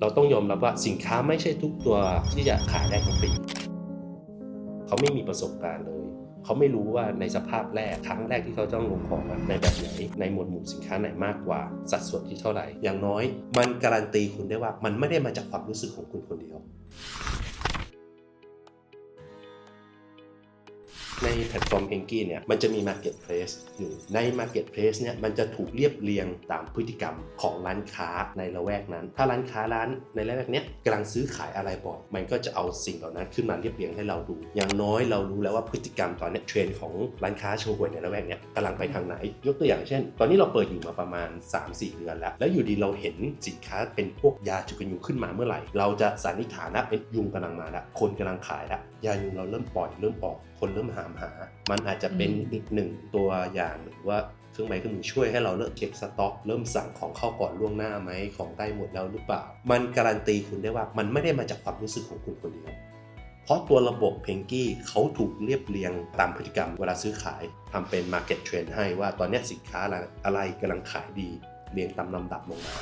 เราต้องยอมรับว่าสินค้าไม่ใช่ทุกตัวที่จะขายได้ทั้งปีเขาไม่มีประสบการณ์เลย เขาไม่รู้ว่าในสภาพแรกครั้งแรกที่เขาต้องลงของในแบบไหน ในหมวดหมู่สินค้าไหนมากกว่า สัดส่วนที่เท่าไหร่ อย่างน้อย มันการันตีคุณได้ว่ามันไม่ได้มาจากความรู้สึกของคุณคนเดียว ในแพลตฟอร์มเพงกี้เนี่ยมันจะมี Marketplace อยู่ใน Marketplace เนี่ยมันจะถูกเรียบเรียงตามพฤติกรรมของร้านค้าในละแวกนั้น ถ้าร้านค้าร้านในละแวกเนี้ยกำลังซื้อขายอะไรบ่อยมันก็จะเอาสิ่งเหล่านั้นขึ้นมาเรียบเรียงให้เราดู อย่างน้อยเรารู้แล้วว่าพฤติกรรมตอนนี้เทรนของร้านค้าโชว์หวยในละแวกเนี้ยกำลังไปทางไหน ยกตัวอย่างเช่น ตอนนี้เราเปิดอยู่มาประมาณ 3-4 เดือนแล้ว แล้วอยู่ดีเราเห็นสินค้าเป็นพวกยาจุกันยุงขึ้นมาเมื่อไหร่ เราจะสันนิษฐานว่าเป็นยุงกำลังมาล้วคนกำลังขายล้วยายุงเราเริ่มปล่อยเริ่มออกคนเริ่มหามหา มันอาจจะเป็นอืมอีกหนึ่งตัวอย่างหรือว่าเครื่องไม้เครื่องมือช่วยให้เราเลิกเก็บสต็อก เริ่มสั่งของเข้าก่อนล่วงหน้าไหมของได้หมดแล้วหรือเปล่า มันการันตีคุณได้ว่ามันไม่ได้มาจากความรู้สึกของคุณคนเดียวเพราะตัวระบบเพงกี้เขาถูกเรียบเรียงตามพฤติกรรมเวลาซื้อขายทำเป็น Market Trend ให้ว่าตอนเนี้ยสินค้าอะไรอะไรกำลังขายดีเรียงตามลำดับลงมา